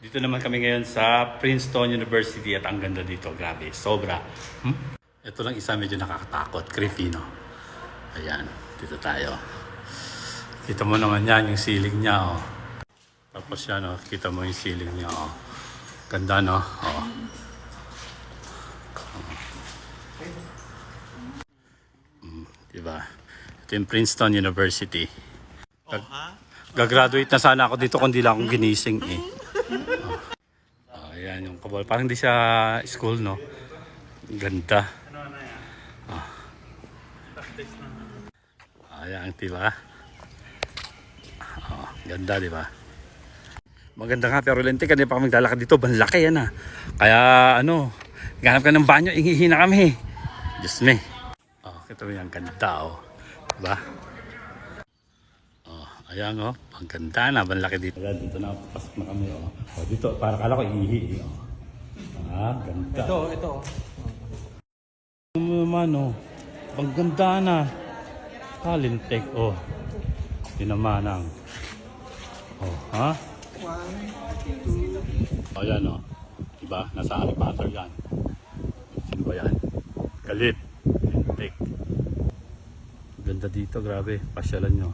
Dito naman kami ngayon sa Princeton University at ang ganda dito. Grabe, sobra. Hmm? Ito lang isa medyo nakakatakot. Creepy, no? Ayan, dito tayo. Kita mo naman yan, yung ceiling niya, oh. Tapos yan, oh. Kita mo yung ceiling niya, oh. Ganda, no? Oh. Mm, diba? Ito yung Princeton University. Gag- Gagraduate na sana ako dito kung di lang akong ginising eh. Ayan yung kabal. Parang di siya school, no? Ganda. Oh. Ayan, di ba? Oh, ganda, di ba? Maganda nga, pero lente ka, di pa kami maglalakad dito. Banlaki yan ah. Kaya ano, ganap ka ng banyo, ingihi na kami. Diyos me. Oh, kita mo yung ganda, oh. Diba? Oh, ayan oh, ang ganda na, banlaki dito. Ayan, dito na, pasok na kami oh. Oh, dito, para kala ko ihi. Oh. Ah, ganda. Ito, ito. Ano naman oh, ang ganda na. Kalintek oh. Yun naman ang. Oh, ha? Oh, yan oh. Diba? Nasa Potter yan. Sino ba yan? Galit. Lintik. Ganda dito, grabe. Pasyalan nyo.